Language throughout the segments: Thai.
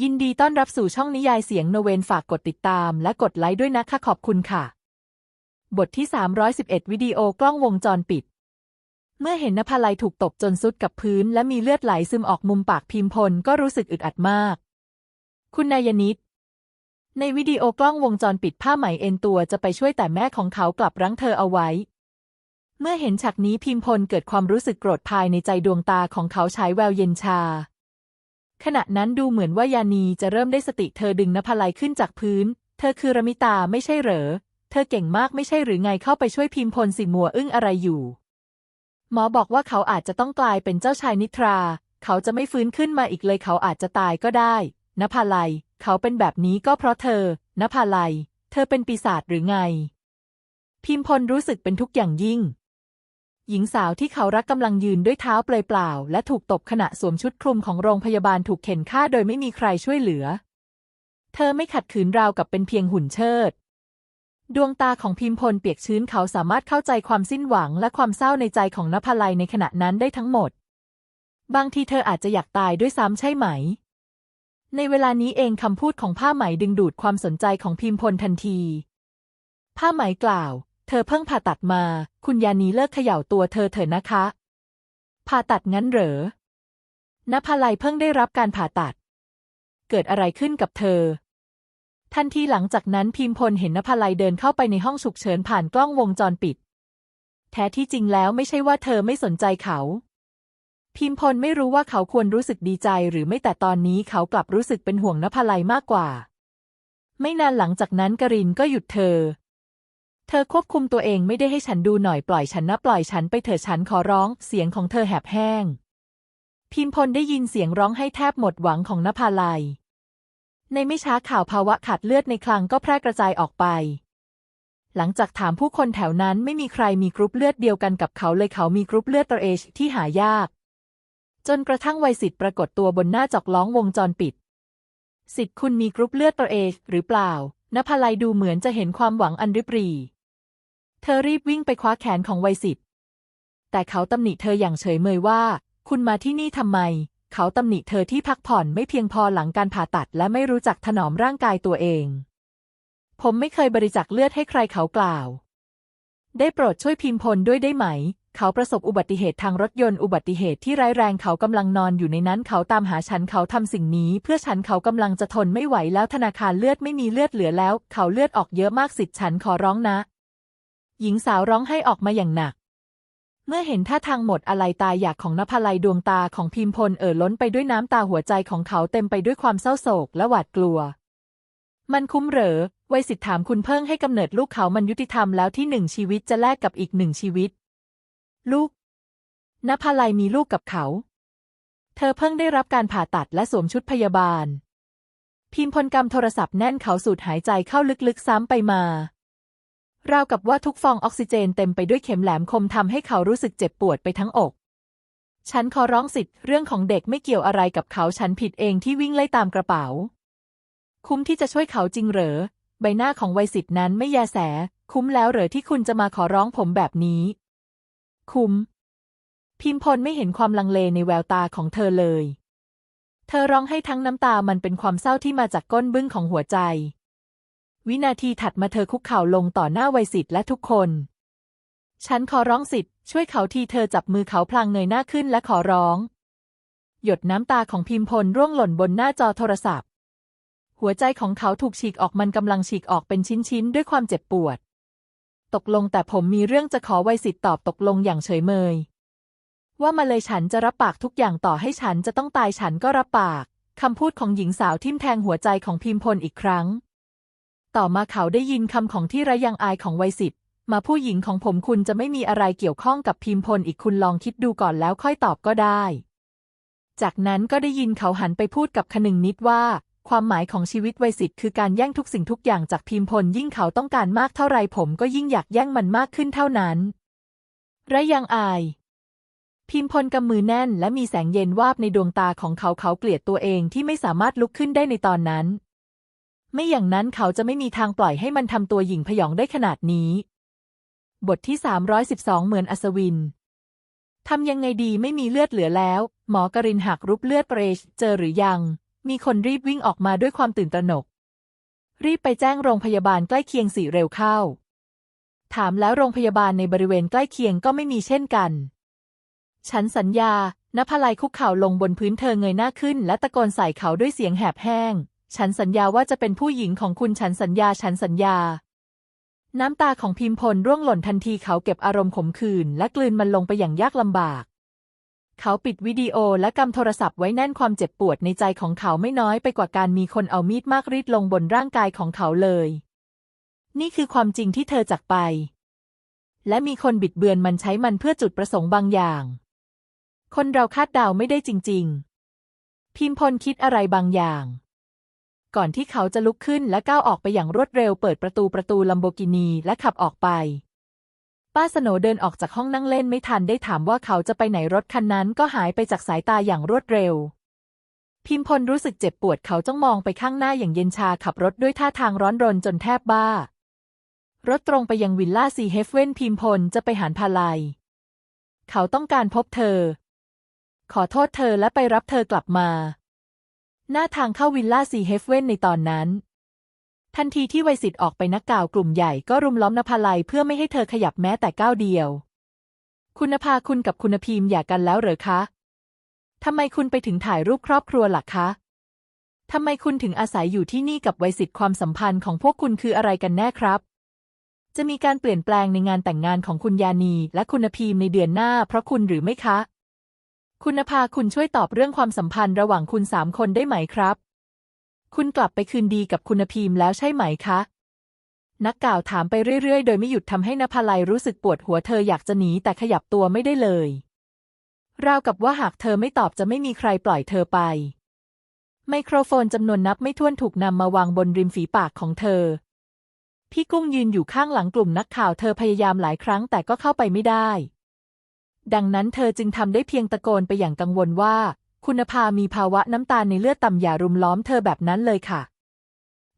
ยินดีต้อนรับสู่ช่องนิยายเสียงโนเวนฝากกดติดตามและกดไลค์ด้วยนะคะขอบคุณค่ะ บทที่ 311 วิดีโอกล้องวงจรปิด เมื่อเห็นนภาลัยถูกตบจนซุดกับพื้น และมีเลือดไหลซึมออกมุมปากพิมพลก็รู้สึกอึดอัดมาก คุณนายนิดในวิดีโอกล้องวงจรปิดผ้าไหมเอ็นตัวจะไปช่วยแต่แม่ของเขากลับรั้งเธอเอาไว้ เมื่อเห็นฉากนี้พิมพลเกิดความรู้สึกโกรธภายในใจดวงตาของเขาฉายแววเย็นชา ขณะนั้นดูเหมือนว่ายานีจะเริ่มได้สติเธอดึงนภลัยขึ้นจากพื้น เธอคือรมิตาไม่ใช่เหรอ เธอเก่งมากไม่ใช่หรือไงเข้าไปช่วยพิมพลสิมัวอึ้งอะไรอยู่ หมอบอกว่าเขาอาจจะต้องกลายเป็นเจ้าชายนิทรา เขาจะไม่ฟื้นขึ้นมาอีกเลยเขาอาจจะตายก็ได้นภลัย เขาเป็นแบบนี้ก็เพราะเธอนภลัย เธอเป็นปีศาจหรือไง พิมพลรู้สึกเป็นทุกข์อย่างยิ่ง หญิงสาวที่เขารักกำลังยืนด้วยเท้าเปลยเปล่า และถูกตบขณะสวมชุดคลุมของโรงพยาบาลถูกเข็นฆ่าโดยไม่มีใครช่วยเหลือ เธอไม่ขัดขืนราวกับเป็นเพียงหุ่นเชิด ดวงตาของพิมพลเปียกชื้นเขาสามารถเข้าใจความสิ้นหวังและความเศร้าในใจของนภลัยในขณะนั้นได้ทั้งหมด บางทีเธออาจจะอยากตายด้วยซ้ำใช่ไหม ในเวลานี้เองคำพูดของผ้าไหมดึงดูดความสนใจของพิมพลทันที ผ้าไหมกล่าว ธอเพิ่งผ่าตัดมา คุณยานีเลิกเขย่าตัวเธอเถอะนะคะ ผ่าตัดงั้นเหรอนภาลัยเพิ่งได้รับการผ่าตัด เกิดอะไรขึ้นกับเธอ ทันทีหลังจากนั้นพิมพลเห็นนภาลัยเดินเข้าไปในห้องฉุกเฉินผ่านกล้องวงจรปิด แท้ที่จริงแล้วไม่ใช่ว่าเธอไม่สนใจเขา พิมพลไม่รู้ว่าเขาควรรู้สึกดีใจหรือไม่แต่ตอนนี้เขากลับรู้สึกเป็นห่วงนภาลัยมากกว่า ไม่นานหลังจากนั้นกรินก็หยุดเธอ เธอควบคุมตัวเองไม่ได้ให้ฉันดูหน่อยปล่อยฉันนะปล่อยฉันไปเถอะฉันขอร้อง เสียงของเธอแหบแห้ง พิมพลได้ยินเสียงร้องให้แทบหมดหวังของนภาลัย ในไม่ช้าข่าวภาวะขาดเลือดในคลังก็แพร่กระจายออกไป หลังจากถามผู้คนแถวนั้นไม่มีใครมีกรุ๊ปเลือดเดียวกันกับเขาเลยเขามีกรุ๊ปเลือดตัวเอชที่หายาก จนกระทั่งวัยสิทธิ์ปรากฏตัวบนหน้าจอกล้องวงจรปิด สิทธิ์คุณมีกรุ๊ปเลือดตัวเอชหรือเปล่านภาลัยดูเหมือนจะเห็นความหวังอันริบหรี่ เธอรีบวิ่งไปคว้าแขนของวัยสิทธิ์แต่เขาตำหนิเธออย่างเฉยเมยว่า คุณมาที่นี่ทำไม เขาตำหนิเธอที่พักผ่อนไม่เพียงพอหลังการผ่าตัดและไม่รู้จักถนอมร่างกายตัวเอง ผมไม่เคยบริจาคเลือดให้ใครเขากล่าว ได้โปรดช่วยพิมพลด้วยได้ไหม เขาประสบอุบัติเหตุทางรถยนต์อุบัติเหตุที่ร้ายแรงเขากำลังนอนอยู่ในนั้นเขาตามหาฉันเขาทำสิ่งนี้ เพื่อฉันเขากำลังจะทนไม่ไหวแล้วธนาคารเลือดไม่มีเลือดเหลือแล้ว เขาเลือดออกเยอะมากสิทธิ์ฉันขอร้องนะ หญิงสาวร้องให้ออกมาอย่างหนัก เมื่อเห็นท่าทางหมดอะไรตายอยากของนภาลัยดวงตาของพิมพลเอ่อล้นไปด้วยน้ำตาหัวใจของเขาเต็มไปด้วยความเศร้าโศกและหวาดกลัว มันคุ้มเหรอวัยสิทธิ์ถามคุณเพิ่งให้กำเนิดลูกเขามันยุติธรรมแล้วที่หนึ่งชีวิตจะแลกกับอีกหนึ่งชีวิต ลูกนภาลัยมีลูกกับเขา เธอเพิ่งได้รับการผ่าตัดและสวมชุดพยาบาลพิมพลกำโทรศัพท์แน่นเขาสูดหายใจเข้าลึกๆซ้ำไปมา ราวกับว่าทุกฟองออกซิเจนเต็มไปด้วยเข็มแหลมคมทำให้เขารู้สึกเจ็บปวดไปทั้งอก ฉันขอร้องสิทธิ์เรื่องของเด็กไม่เกี่ยวอะไรกับเขาฉันผิดเองที่วิ่งไล่ตามกระเป๋า คุ้มที่จะช่วยเขาจริงเหรอ ใบหน้าของวัยสิทธิ์นั้นไม่แยแส คุ้มแล้วเหรอที่คุณจะมาขอร้องผมแบบนี้ คุ้ม พิมพลไม่เห็นความลังเลในแววตาของเธอเลย เธอร้องให้ทั้งน้ำตามันเป็นความเศร้าที่มาจากก้นบึ้งของหัวใจ วินาทีถัดมาเธอคุกเข่าลงต่อหน้าวัยสิทธิ์และทุกคน ฉันขอร้องสิทธิ์ช่วยเขาทีเธอจับมือเขาพลางเงยหน้าขึ้นและขอร้อง หยดน้ำตาของพิมพลร่วงหล่นบนหน้าจอโทรศัพท์ หัวใจของเขาถูกฉีกออกมันกำลังฉีกออกเป็นชิ้นๆด้วยความเจ็บปวด ตกลงแต่ผมมีเรื่องจะขอวัยสิทธิ์ตอบตกลงอย่างเฉยเมย ว่ามาเลยฉันจะรับปากทุกอย่างต่อให้ฉันจะต้องตายฉันก็รับปากคำพูดของหญิงสาวทิ่มแทงหัวใจของพิมพลอีกครั้ง ต่อมาเขาได้ยินคำของที่ระยังอายของวัยสิทธิ์มาผู้หญิงของผมคุณจะไม่มีอะไรเกี่ยวข้องกับพิมพลอีกคุณลองคิดดูก่อนแล้วค่อยตอบก็ได้ จากนั้นก็ได้ยินเขาหันไปพูดกับคนึงนิดว่า ความหมายของชีวิตวัยสิทธิ์คือการแย่งทุกสิ่งทุกอย่างจากพิมพลยิ่งเขาต้องการมากเท่าไรผมก็ยิ่งอยากแย่งมันมากขึ้นเท่านั้น ระยังอาย พิมพลกำมือแน่นและมีแสงเย็นวาบในดวงตาของเขาเขาเกลียดตัวเองที่ไม่สามารถลุกขึ้นได้ในตอนนั้น ไม่อย่างนั้นเขาจะไม่มีทางปล่อยให้มันทำตัวหยิ่งพยองได้ขนาดนี้ บทที่ 312 เหมือนอัศวินทำยังไงดีไม่มีเลือดเหลือแล้ว หมอกรินหักรุปเลือดเปรชเจอหรือยัง มีคนรีบวิ่งออกมาด้วยความตื่นตระหนก รีบไปแจ้งโรงพยาบาลใกล้เคียงสิเร็วเข้า ถามแล้วโรงพยาบาลในบริเวณใกล้เคียงก็ไม่มีเช่นกัน ฉันสัญญานภลัยคุกเข่าลงบนพื้นเธอเงยหน้าขึ้น และตะโกนใส่เขาด้วยเสียงแหบแห้ง ฉันสัญญาว่าจะเป็นผู้หญิงของคุณฉันสัญญาฉันสัญญา น้ำตาของพิมพลร่วงหล่นทันทีเขาเก็บอารมณ์ขมขื่นและกลืนมันลงไปอย่างยากลำบาก เขาปิดวิดีโอและกำโทรศัพท์ไว้แน่นความเจ็บปวดในใจของเขาไม่น้อยไปกว่าการมีคนเอามีดมากรีดลงบนร่างกายของเขาเลย นี่คือความจริงที่เธอจากไป และมีคนบิดเบือนมันใช้มันเพื่อจุดประสงค์บางอย่าง คนเราคาดเดาไม่ได้จริง ๆ พิมพลคิดอะไรบางอย่าง ก่อนที่เขาจะลุกขึ้นและก้าวออกไปอย่างรวดเร็วเปิดประตูประตูลัมโบกินีและขับออกไป ป้าสโนเดินออกจากห้องนั่งเล่นไม่ทันได้ถามว่าเขาจะไปไหนรถคันนั้นก็หายไปจากสายตาอย่างรวดเร็ว พิมพลรู้สึกเจ็บปวดเขาจ้องมองไปข้างหน้าอย่างเย็นชาขับรถด้วยท่าทางร้อนรนจนแทบบ้า รถตรงไปยังวิลล่าซีเฮฟเว่นพิมพลจะไปหารพาลัย เขาต้องการพบเธอ ขอโทษเธอและไปรับเธอกลับมา หน้าทางเข้าวิลล่าซีเฮฟเว่นในตอนนั้น ทันทีที่ไวสิทธ์ออกไปนักกล่าวกลุ่มใหญ่ก็รุมล้อมนภาลัยเพื่อไม่ให้เธอขยับแม้แต่ก้าวเดียว คุณภาคุณกับคุณพิมพ์อยากันแล้วเหรอคะทำไมคุณไปถึงถ่ายรูปครอบครัวหล่ะคะทำไมคุณถึงอาศัยอยู่ที่นี่กับไวสิทธ์ความสัมพันธ์ของพวกคุณคืออะไรกันแน่ครับ จะมีการเปลี่ยนแปลงในงานแต่งงานของคุณยานีและคุณพิมในเดือนหน้าเพราะคุณหรือไม่คะ คุณภาคุณช่วยตอบเรื่องความสัมพันธ์ระหว่างคุณสามคนได้ไหมครับ คุณกลับไปคืนดีกับคุณพิมพ์แล้วใช่ไหมคะ นักกล่าวถามไปเรื่อยๆ โดยไม่หยุดทำให้นภาลัยรู้สึกปวดหัวเธออยากจะหนีแต่ขยับตัวไม่ได้เลย ราวกับว่าหากเธอไม่ตอบจะไม่มีใครปล่อยเธอไป ไมโครโฟนจำนวนนับไม่ถ้วนถูกนำมาวางบนริมฝีปากของเธอ พี่กุ้งยืนอยู่ข้างหลังกลุ่มนักข่าวเธอพยายามหลายครั้งแต่ก็เข้าไปไม่ได้ ดังนั้นเธอจึงทำได้เพียงตะโกนไปอย่างกังวลว่า คุณภามีภาวะน้ำตาลในเลือดต่ำอย่ารุมล้อมเธอแบบนั้นเลยค่ะ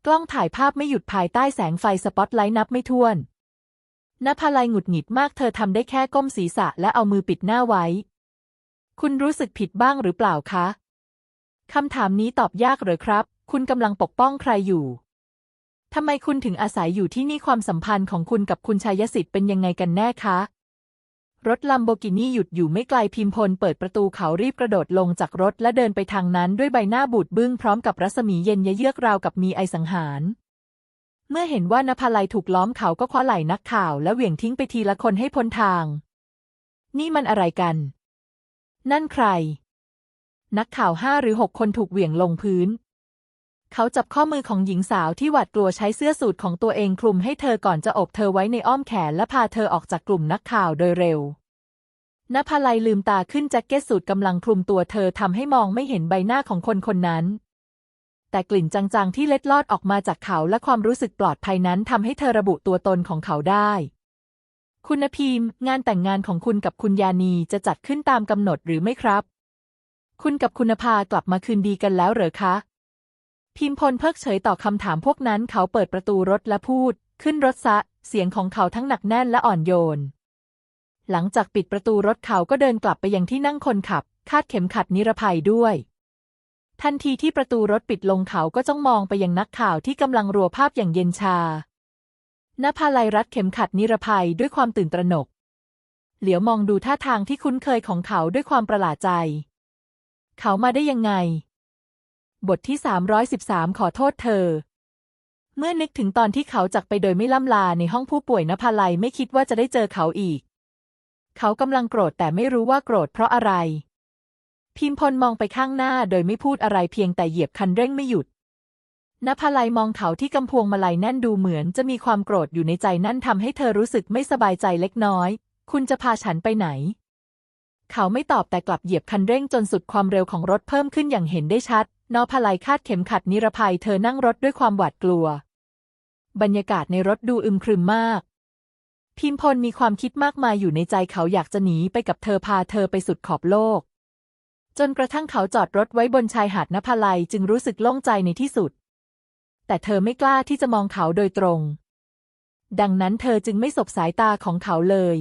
กล้องถ่ายภาพไม่หยุดภายใต้แสงไฟสปอตไลท์นับไม่ถ้วนนภาลัยหงุดหงิดมากเธอทำได้แค่ก้มศีรษะและเอามือปิดหน้าไว้ คุณรู้สึกผิดบ้างหรือเปล่าคะคำถามนี้ตอบยากเหรอครับ คุณกำลังปกป้องใครอยู่ทำไมคุณถึงอาศัยอยู่ที่นี่ความสัมพันธ์ของคุณกับคุณชายสิทธิ์เป็นยังไงกันแน่คะ รถลัมโบกินี่หยุดอยู่ไม่ไกลพิมพลเปิดประตูเขารีบกระโดดลงจากรถและเดินไปทางนั้นด้วยใบหน้าบูดบึ้งพร้อมกับรัศมีเย็นเยือกราวกับมีไอสังหาร เมื่อเห็นว่านภาลัยถูกล้อมเขาก็คว้าไหล่นักข่าวและเหวี่ยงทิ้งไปทีละคนให้พ้นทาง นี่มันอะไรกัน นั่นใคร นักข่าวห้าหรือหกคนถูกเหวี่ยงลงพื้น เขาจับข้อมือของหญิงสาวที่หวาดกลัวใช้เสื้อสูทของตัวเองคลุมให้เธอก่อนจะอบเธอไว้ในอ้อมแขนและพาเธอออกจากกลุ่มนักข่าวโดยเร็วนภาลัยลืมตาขึ้นแจ็คเก็ตสูทกำลังคลุมตัวเธอทำให้มองไม่เห็นใบหน้าของคนคนนั้น แต่กลิ่นจางๆที่เล็ดลอดออกมาจากเขาและความรู้สึกปลอดภัยนั้นทำให้เธอระบุตัวตนของเขาได้ คุณพิมพ์ งานแต่งงานของคุณกับคุณยานีจะจัดขึ้นตามกำหนดหรือไม่ครับ คุณกับคุณภากลับมาคืนดีกันแล้วเหรอคะ พิมพลเพิกเฉยต่อคำถามพวกนั้นเขาเปิดประตูรถและพูด ขึ้นรถซะ เสียงของเขาทั้งหนักแน่นและอ่อนโยน หลังจากปิดประตูรถเขาก็เดินกลับไปยังที่นั่งคนขับ คาดเข็มขัดนิรภัยด้วย ทันทีที่ประตูรถปิดลงเขาก็จ้องมองไปยังนักข่าวที่กำลังรัวภาพอย่างเย็นชานภาลัยรัดเข็มขัดนิรภัยด้วยความตื่นตระหนก เหลียวมองดูท่าทางที่คุ้นเคยของเขาด้วยความประหลาดใจ เขามาได้ยังไง บทที่ 313 ขอโทษเธอ เมื่อนึกถึงตอนที่เขาจากไปโดยไม่ล่ำลาในห้องผู้ป่วยนภาลัยไม่คิดว่าจะได้เจอเขาอีก เขากำลังโกรธแต่ไม่รู้ว่าโกรธเพราะอะไร พิมพลมองไปข้างหน้าโดยไม่พูดอะไรเพียงแต่เหยียบคันเร่งไม่หยุดนภาลัยมองเขาที่กำพวงมาลัยแน่นดูเหมือนจะมีความโกรธอยู่ในใจนั่นทำให้เธอรู้สึกไม่สบายใจเล็กน้อย คุณจะพาฉันไปไหน เขาไม่ตอบแต่กลับเหยียบคันเร่งจนสุดความเร็วของรถเพิ่มขึ้นอย่างเห็นได้ชัด นภาลัยคาดเข็มขัดนิรภัยเธอนั่งรถด้วยความหวาดกลัว บรรยากาศในรถดูอึมครึมมาก พิมพลมีความคิดมากมายอยู่ในใจเขาอยากจะหนีไปกับเธอพาเธอไปสุดขอบโลก จนกระทั่งเขาจอดรถไว้บนชายหาดนภาลัยจึงรู้สึกโล่งใจในที่สุด แต่เธอไม่กล้าที่จะมองเขาโดยตรง ดังนั้นเธอจึงไม่สบสายตาของเขาเลย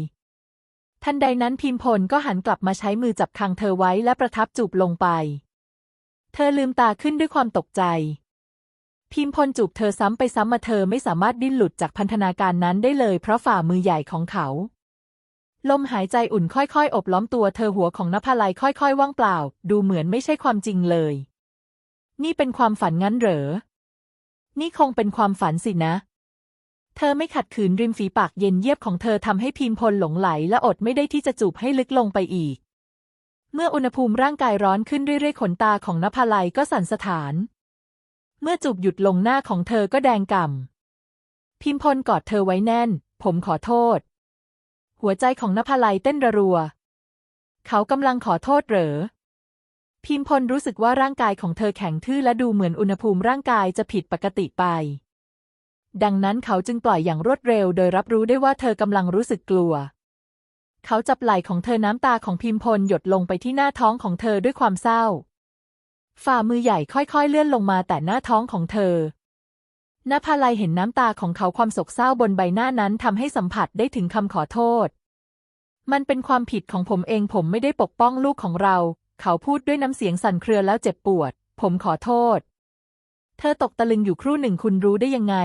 ทันใดนั้นพิมพลก็หันกลับมาใช้มือจับคางเธอไว้และประทับจูบลงไป เธอลืมตาขึ้นด้วยความตกใจ พิมพลจูบเธอซ้ำไปซ้ำมาเธอไม่สามารถดิ้นหลุดจากพันธนาการนั้นได้เลยเพราะฝ่ามือใหญ่ของเขา ลมหายใจอุ่นค่อยๆ อบล้อมตัวเธอหัวของนภาลัยค่อยๆ ว่างเปล่า ดูเหมือนไม่ใช่ความจริงเลย นี่เป็นความฝันงั้นเหรอ นี่คงเป็นความฝันสินะ เธอไม่ขัดขืนริมฝีปากเย็นเยียบของเธอทำให้พิมพลหลงไหลและอดไม่ได้ที่จะจูบให้ลึกลงไปอีก เมื่ออุณหภูมิร่างกายร้อนขึ้นเรื่อยๆ ขนตาของนภาลัยก็สั่นสะท้าน เมื่อจูบหยุดลงหน้าของเธอก็แดงก่ำ พิมพลกอดเธอไว้แน่น ผมขอโทษ หัวใจของนภาลัยเต้นระรัว เขากำลังขอโทษเหรอ พิมพลรู้สึกว่าร่างกายของเธอแข็งทื่อและดูเหมือนอุณหภูมิร่างกายจะผิดปกติไป ดังนั้นเขาจึงปล่อยอย่างรวดเร็ว โดยรับรู้ได้ว่าเธอกำลังรู้สึกกลัว เขาจับไหล่ของเธอน้ำตาของพิมพลหยดลงไปที่หน้าท้องของเธอด้วยความเศร้า ฝ่ามือใหญ่ค่อยๆเลื่อนลงมาแต่หน้าท้องของเธอนภาลัยเห็นน้ำตาของเขาความโศกเศร้าบนใบหน้านั้นทำให้สัมผัสได้ถึงคำขอโทษ มันเป็นความผิดของผมเองผมไม่ได้ปกป้องลูกของเรา เขาพูดด้วยน้ำเสียงสั่นเครือแล้วเจ็บปวด ผมขอโทษ เธอตกตะลึงอยู่ครู่หนึ่งคุณรู้ได้ยังไง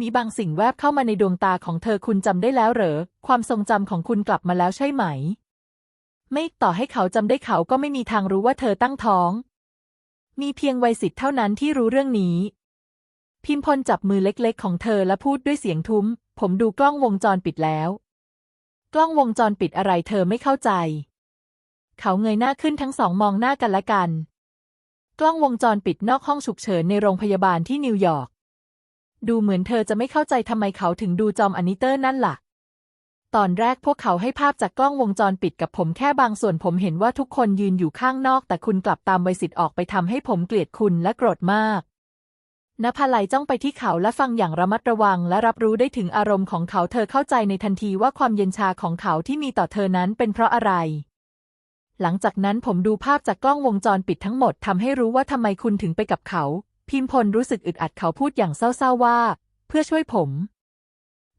มีบางสิ่งแวบเข้ามาในดวงตาของเธอคุณจำได้แล้วเหรอ ความทรงจำของคุณกลับมาแล้วใช่ไหม ไม่ต่อให้เขาจำได้เขาก็ไม่มีทางรู้ว่าเธอตั้งท้อง มีเพียงวัยสิทธิ์เท่านั้นที่รู้เรื่องนี้ พิมพลจับมือเล็กๆ ของเธอและพูดด้วยเสียงทุ้ม ผมดูกล้องวงจรปิดแล้ว กล้องวงจรปิดอะไรเธอไม่เข้าใจ เขาเงยหน้าขึ้นทั้งสองมองหน้ากันและกัน กล้องวงจรปิดนอกห้องฉุกเฉินในโรงพยาบาลที่นิวยอร์ก ดูเหมือนเธอจะไม่เข้าใจทำไมเขาถึงดูจอมอนิเตอร์นั่นล่ะ ตอนแรกพวกเขาให้ภาพจากกล้องวงจรปิดกับผมแค่บางส่วนผมเห็นว่าทุกคนยืนอยู่ข้างนอก แต่คุณกลับตามไวสิทธิ์ออกไปทำให้ผมเกลียดคุณและโกรธมากนภาลัยจ้องไปที่เขาและฟังอย่างระมัดระวัง และรับรู้ได้ถึงอารมณ์ของเขาเธอเข้าใจในทันทีว่าความเย็นชาของเขาที่มีต่อเธอนั้นเป็นเพราะอะไร หลังจากนั้นผมดูภาพจากกล้องวงจรปิดทั้งหมดทำให้รู้ว่าทำไมคุณถึงไปกับเขา พิมพลรู้สึกอึดอัดเขาพูดอย่างเศร้าๆว่า เพื่อช่วยผม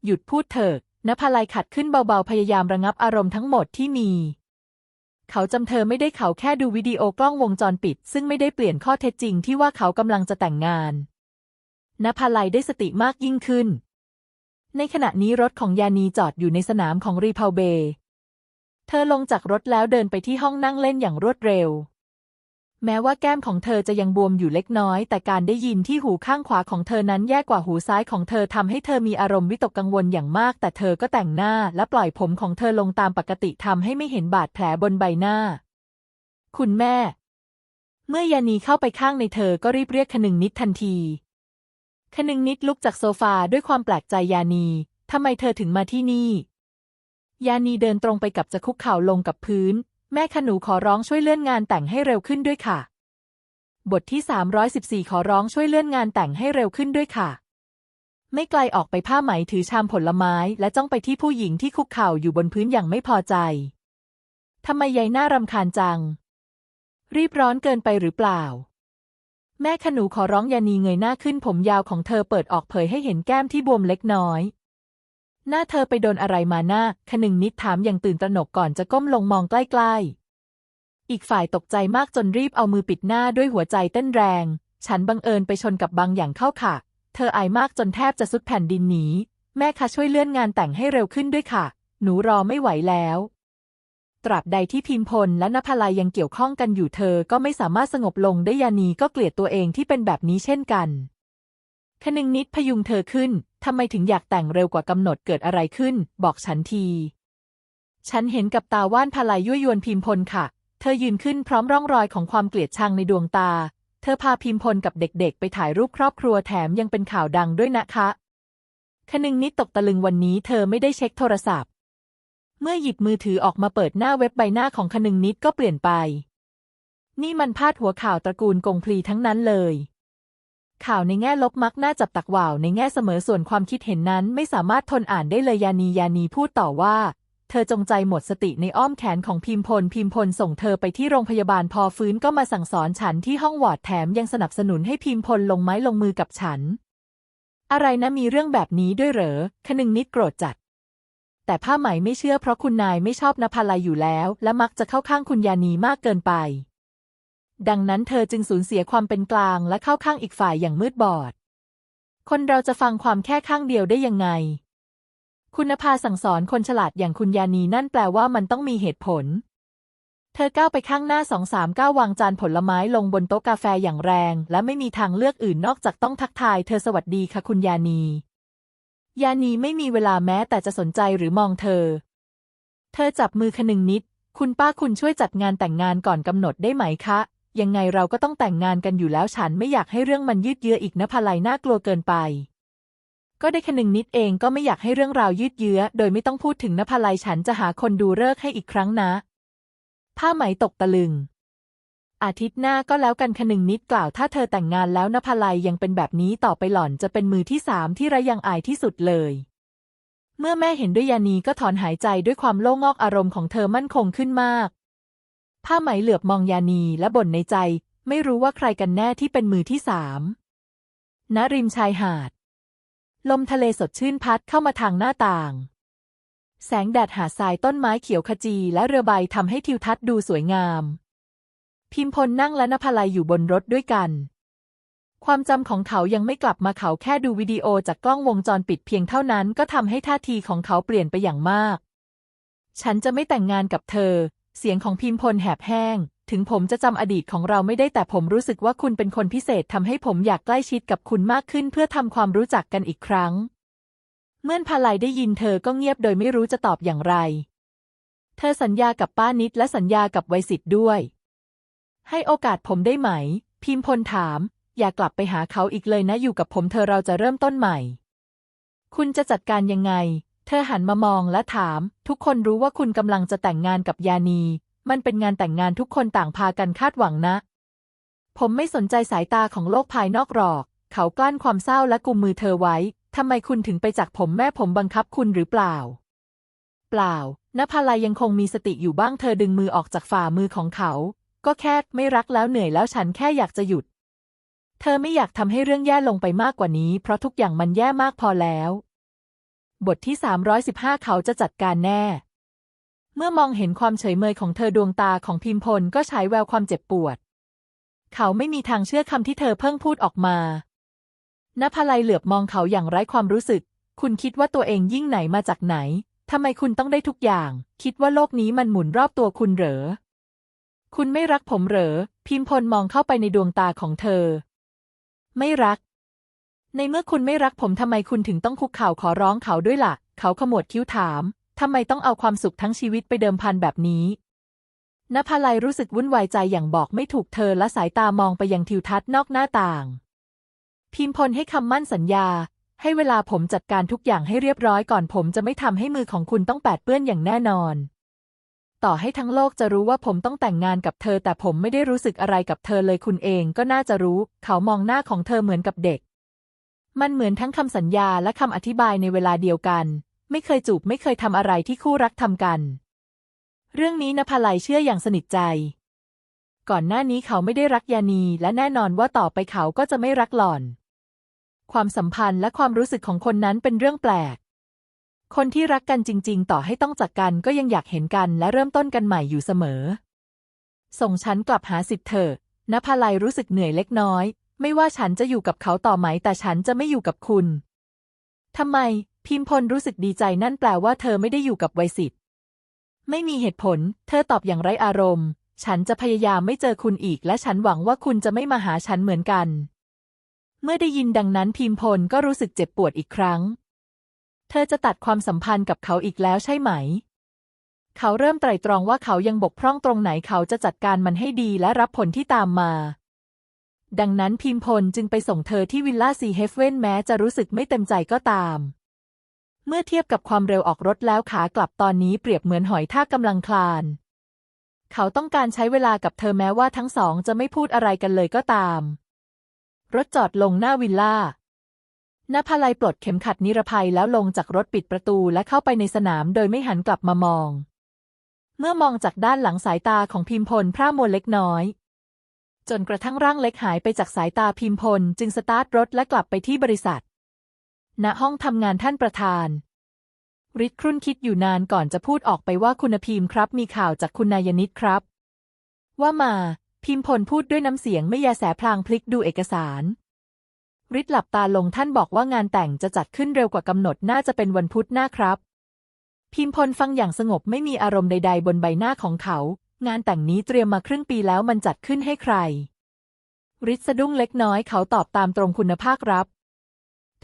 หยุดพูดเถิดนภาลัยขัดขึ้นเบาๆ พยายามระงับอารมณ์ทั้งหมดที่มี เขาจำเธอไม่ได้เขาแค่ดูวิดีโอกล้องวงจรปิด ซึ่งไม่ได้เปลี่ยนข้อเท็จจริงที่ว่าเขากำลังจะแต่งงานนภาลัยได้สติมากยิ่งขึ้น ในขณะนี้รถของยานีจอดอยู่ในสนามของรีพาวเบเธอลงจากรถแล้วเดินไปที่ห้องนั่งเล่นอย่างรวดเร็ว แม้ว่าแก้มของเธอจะยังบวมอยู่เล็กน้อย แต่การได้ยินที่หูข้างขวาของเธอนั้นแย่กว่าหูซ้ายของเธอทำให้เธอมีอารมณ์วิตกกังวลอย่างมาก แต่เธอก็แต่งหน้าและปล่อยผมของเธอลงตามปกติทำให้ไม่เห็นบาดแผลบนใบหน้า คุณแม่ เมื่อยานีเข้าไปข้างในเธอก็รีบเรียกคนึงนิดทันที คนึงนิดลุกจากโซฟาด้วยความแปลกใจยานีทำไมเธอถึงมาที่นี่ ยานีเดินตรงไปกับจะคุกเข่าลงกับพื้น แม่ขนูขอร้องช่วยเลื่อนงานแต่งให้เร็วขึ้นด้วยค่ะ บทที่ 314 ขอร้องช่วยเลื่อนงานแต่งให้เร็วขึ้นด้วยค่ะ ไม่ไกลออกไปผ้าไหมถือชามผลไม้ และจ้องไปที่ผู้หญิงที่คุกเข่าอยู่บนพื้นอย่างไม่พอใจ ทำไมยายน่ารำคาญจัง รีบร้อนเกินไปหรือเปล่า แม่ขนูขอร้องยานีเงยหน้าขึ้นผมยาวของเธอเปิดออกเผยให้เห็นแก้มที่บวมเล็กน้อย หน้าเธอไปโดนอะไรมาหน้าขนึงนิดถามอย่างตื่นตระหนกก่อนจะก้มลงมองใกล้ๆ อีกฝ่ายตกใจมากจนรีบเอามือปิดหน้าด้วยหัวใจเต้นแรง ฉันบังเอิญไปชนกับบางอย่างเข้าค่ะ เธออายมากจนแทบจะสุดแผ่นดินหนีแม่คะช่วยเลื่อนงานแต่งให้เร็วขึ้นด้วยค่ะ หนูรอไม่ไหวแล้ว ตราบใดที่พิมพลและนภลัยยังเกี่ยวข้องกันอยู่เธอก็ไม่สามารถสงบลงได้ยานีก็เกลียดตัวเองที่เป็นแบบนี้เช่นกัน คนึงนิดพยุงเธอขึ้น ทำไมถึงอยากแต่งเร็วกว่ากำหนดเกิดอะไรขึ้น บอกฉันที ฉันเห็นกับตาว่านพลายยั่วยวนพิมพลค่ะ เธอยืนขึ้นพร้อมร่องรอยของความเกลียดชังในดวงตา เธอพาพิมพลกับเด็กๆ ไปถ่ายรูปครอบครัวแถมยังเป็นข่าวดังด้วยนะคะคนึงนิดตกตะลึงวันนี้เธอไม่ได้เช็คโทรศัพท์ เมื่อหยิบมือถือออกมาเปิดหน้าเว็บใบหน้าของคนึงนิดก็เปลี่ยนไป นี่มันพาดหัวข่าวตระกูลกงพลีทั้งนั้นเลย ข่าวในแง่ลบมักน่าจับตักว่าวในแง่เสมอส่วนความคิดเห็นนั้นไม่สามารถทนอ่านได้เลยยานียานีพูดต่อว่า เธอจงใจหมดสติในอ้อมแขนของพิมพล พิมพลส่งเธอไปที่โรงพยาบาลพอฟื้นก็มาสั่งสอนฉันที่ห้องวอร์ดแถมยังสนับสนุนให้พิมพลลงไม้ลงมือกับฉัน อะไรนะมีเรื่องแบบนี้ด้วยเหรอคนึงนิดโกรธจัดแต่ผ้าไหมไม่เชื่อเพราะคุณนายไม่ชอบนภาลัยอยู่แล้ว และมักจะเข้าข้างคุณยานีมากเกินไป ดังนั้นเธอจึงสูญเสียความเป็นกลางและเข้าข้างอีกฝ่ายอย่างมืดบอด คนเราจะฟังความแค่ข้างเดียวได้ยังไง คุณภาสั่งสอนคนฉลาดอย่างคุณยานีนั่นแปลว่ามันต้องมีเหตุผล เธอก้าวไปข้างหน้าสองสามก้าววางจานผลไม้ลงบนโต๊ะกาแฟอย่างแรง และไม่มีทางเลือกอื่นนอกจากต้องทักทายเธอสวัสดีค่ะคุณยานี ยานีไม่มีเวลาแม้แต่จะสนใจหรือมองเธอ เธอจับมือคนึงนิด คุณป้าคุณช่วยจัดงานแต่งงานก่อนกำหนดได้ไหมคะ ยังไงเราก็ต้องแต่งงานกันอยู่แล้วฉันไม่อยากให้เรื่องมันยืดเยื้ออีกนะพลัยน่ากลัวเกินไป ก็ได้คนึงนิดเองก็ไม่อยากให้เรื่องราวยืดเยื้อ โดยไม่ต้องพูดถึงนภาลัยฉันจะหาคนดูเลิกให้อีกครั้งนะ ผ้าไหมตกตะลึง อาทิตย์หน้าก็แล้วกันคนึงนิดกล่าวถ้าเธอแต่งงานแล้วนภาลัยยังเป็นแบบนี้ต่อไปหล่อนจะเป็นมือที่สามที่ระยังอายที่สุดเลยเมื่อแม่เห็นด้วยยานีก็ถอนหายใจด้วยความโล่งอกอารมณ์ของเธอมั่นคงขึ้นมาก ผ้าไหมเหลือบมองยานีและบ่นในใจ ไม่รู้ว่าใครกันแน่ที่เป็นมือที่สามณริมชายหาด ลมทะเลสดชื่นพัดเข้ามาทางหน้าต่าง แสงแดดหาทรายต้นไม้เขียวขจีและเรือใบทำให้ทิวทัศน์ดูสวยงาม พิมพลนั่งและนภลัยอยู่บนรถด้วยกัน ความจำของเขายังไม่กลับมาเขาแค่ดูวิดีโอจากกล้องวงจรปิดเพียงเท่านั้นก็ทำให้ท่าทีของเขาเปลี่ยนไปอย่างมาก ฉันจะไม่แต่งงานกับเธอ เสียงของพิมพลแหบแห้ง ถึงผมจะจำอดีตของเราไม่ได้แต่ผมรู้สึกว่าคุณเป็นคนพิเศษทำให้ผมอยากใกล้ชิดกับคุณมากขึ้นเพื่อทำความรู้จักกันอีกครั้ง เมื่อพาลัยได้ยินเธอก็เงียบโดยไม่รู้จะตอบอย่างไร เธอสัญญากับป้านิดและสัญญากับไวสิทธ์ด้วย ให้โอกาสผมได้ไหม พิมพลถาม อย่ากลับไปหาเขาอีกเลยนะอยู่กับผมเธอเราจะเริ่มต้นใหม่ คุณจะจัดการยังไง เธอหันมามองและถาม ทุกคนรู้ว่าคุณกำลังจะแต่งงานกับยานี มันเป็นงานแต่งงานทุกคนต่างพากันคาดหวังนะ ผมไม่สนใจสายตาของโลกภายนอกหรอก เขากลั้นความเศร้าและกุมมือเธอไว้ทำไมคุณถึงไปจากผมแม่ผมบังคับคุณหรือเปล่า เปล่านภาลายยังคงมีสติอยู่บ้างเธอดึงมือออกจากฝ่ามือของเขา ก็แค่ไม่รักแล้วเหนื่อยแล้วฉันแค่อยากจะหยุด เธอไม่อยากทำให้เรื่องแย่ลงไปมากกว่านี้ เพราะทุกอย่างมันแย่มากพอแล้ว บทที่ 315 เขาจะจัดการแน่ เมื่อมองเห็นความเฉยเมยของเธอดวงตาของพิมพลก็ฉายแววความเจ็บปวด เขาไม่มีทางเชื่อคำที่เธอเพิ่งพูดออกมานภาลัยเหลือบมองเขาอย่างไร้ความรู้สึก คุณคิดว่าตัวเองยิ่งไหนมาจากไหน ทำไมคุณต้องได้ทุกอย่าง คิดว่าโลกนี้มันหมุนรอบตัวคุณเหรอ คุณไม่รักผมเหรอ พิมพลมองเข้าไปในดวงตาของเธอ ไม่รัก ในเมื่อคุณไม่รักผมทำไมคุณถึงต้องคุกเข่าขอร้องเขาด้วยละ่ะ เขาขมวดคิ้วถามทำไมต้องเอาความสุขทั้งชีวิตไปเดิมพันแบบนี้นภาลัยรู้สึกวุ่นวายใจอย่างบอกไม่ถูกเธอและสายตามองไปยังทิวทัศน์นอกหน้าต่าง พิมพลให้คำมั่นสัญญา ให้เวลาผมจัดการทุกอย่างให้เรียบร้อยก่อนผมจะไม่ทำให้มือของคุณต้องแปดเปื้อนอย่างแน่นอน ต่อให้ทั้งโลกจะรู้ว่าผมต้องแต่งงานกับเธอ แต่ผมไม่ได้รู้สึกอะไรกับเธอเลยคุณเองก็น่าจะรู้ เขามองหน้าของเธอเหมือนกับเด็ก มันเหมือนทั้งคำสัญญาและคำอธิบายในเวลาเดียวกัน ไม่เคยจูบไม่เคยทำอะไรที่คู่รักทำกัน เรื่องนี้นภาลัยเชื่ออย่างสนิทใจ ก่อนหน้านี้เขาไม่ได้รักยานีและแน่นอนว่าต่อไปเขาก็จะไม่รักหล่อน ความสัมพันธ์และความรู้สึกของคนนั้นเป็นเรื่องแปลก คนที่รักกันจริง ๆ ต่อให้ต้องจากกันก็ยังอยากเห็นกันและเริ่มต้นกันใหม่อยู่เสมอ ส่งฉันกลับหาสิทธิ์เถอะนภาลัยรู้สึกเหนื่อยเล็กน้อย ไม่ว่าฉันจะอยู่กับเขาต่อไหม แต่ฉันจะไม่อยู่กับคุณ ทำไม พิมพลรู้สึกดีใจนั่นแปลว่าเธอไม่ได้อยู่กับไวสิทธิ์ไม่มีเหตุผล เธอตอบอย่างไรอารมณ์ ฉันจะพยายามไม่เจอคุณอีก และฉันหวังว่าคุณจะไม่มาหาฉันเหมือนกัน เมื่อได้ยินดังนั้นพิมพลก็รู้สึกเจ็บปวดอีกครั้ง เธอจะตัดความสัมพันธ์กับเขาอีกแล้วใช่ไหม เขาเริ่มไตร่ตรองว่าเขายังบกพร่องตรงไหนเขาจะจัดการมันให้ดีและรับผลที่ตามมา ดังนั้นพิมพลจึงไปส่งเธอที่วิลล่าซีเฮฟเว่นแม้จะรู้สึกไม่เต็มใจก็ตาม เมื่อเทียบกับความเร็วออกรถแล้วขากลับตอนนี้เปรียบเหมือนหอยท่ากำลังคลาน เขาต้องการใช้เวลากับเธอแม้ว่าทั้งสองจะไม่พูดอะไรกันเลยก็ตาม รถจอดลงหน้าวิลล่านภาลัยปลดเข็มขัดนิรภัยแล้วลงจากรถปิดประตูและเข้าไปในสนามโดยไม่หันกลับมามอง เมื่อมองจากด้านหลังสายตาของพิมพลพร่ามัวเล็กน้อย จนกระทั่งร่างเล็กหายไปจากสายตาพิมพล จึงสตาร์ทรถและกลับไปที่บริษัท ณห้องทำงานท่านประธานริดครุ่นคิดอยู่นานก่อนจะพูดออกไปว่าคุณพิมพ์ครับ มีข่าวจากคุณนายนิดครับ ว่ามา พิมพลพูดด้วยน้ำเสียงไม่แยแสพลางพลิกดูเอกสารริดหลับตาลงท่านบอกว่างานแต่งจะจัดขึ้นเร็วกว่ากำหนดน่าจะเป็นวันพุธหน้าครับ พิมพลฟังอย่างสงบไม่มีอารมณ์ใด ๆ บนใบหน้าของเขา งานแต่งนี้เตรียมมาครึ่งปีแล้วมันจัดขึ้นให้ใคร ริดสะดุ้งเล็กน้อยเขาตอบตามตรงคุณภาพรับ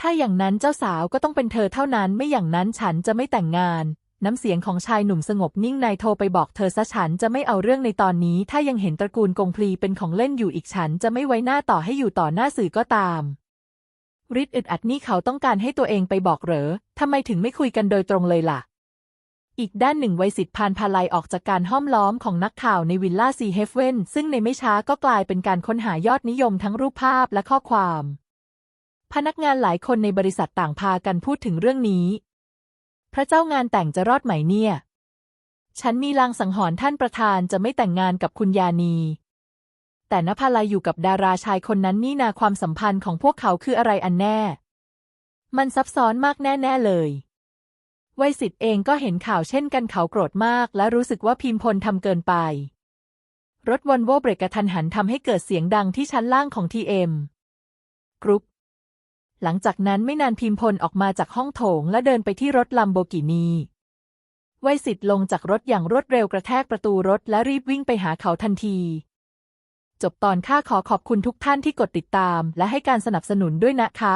ถ้าอย่างนั้นเจ้าสาวก็ต้องเป็นเธอเท่านั้นไม่อย่างนั้นฉันจะไม่แต่งงาน น้ำเสียงของชายหนุ่มสงบนิ่งนายโทรไปบอกเธอซะฉันจะไม่เอาเรื่องในตอนนี้ ถ้ายังเห็นตระกูลกงพลีเป็นของเล่นอยู่อีกฉันจะไม่ไว้หน้าต่อให้อยู่ต่อหน้าสื่อก็ตามริดอึดอัดนี่เขาต้องการให้ตัวเองไปบอกเหรอทำไมถึงไม่คุยกันโดยตรงเลยล่ะ อีกด้านหนึ่งไวยสิทธิ์พานพาลัยออกจากการห้อมล้อมของนักข่าวในวิลล่าซีเฮฟเวนซึ่งในไม่ช้าก็กลายเป็นการค้นหายอดนิยมทั้งรูปภาพและข้อความ พนักงานหลายคนในบริษัทต่างพากันพูดถึงเรื่องนี้ พระเจ้างานแต่งจะรอดไหมเนี่ย ฉันมีลางสังหรณ์ท่านประธานจะไม่แต่งงานกับคุณยานี แต่นภาลัยอยู่กับดาราชายคนนั้นนี่นาความสัมพันธ์ของพวกเขาคืออะไรอันแน่ มันซับซ้อนมากแน่ ๆเลย วัยสิทธิ์เองก็เห็นข่าวเช่นกันเขาโกรธมาก และรู้สึกว่าพิมพลทำเกินไป รถวอลโว่เบรกกระทันหันทำให้เกิดเสียงดังที่ชั้นล่างของทีเอ็มกรุ๊ปหลังจากนั้นไม่นานพิมพลออกมาจากห้องโถง และเดินไปที่รถลัมโบกินีวัยสิทธิ์ลงจากรถอย่างรวดเร็วกระแทกประตูรถและรีบวิ่งไปหาเขาทันที จบตอนค่าขอขอบคุณทุกท่านที่กดติดตาม และให้การสนับสนุนด้วยนะคะ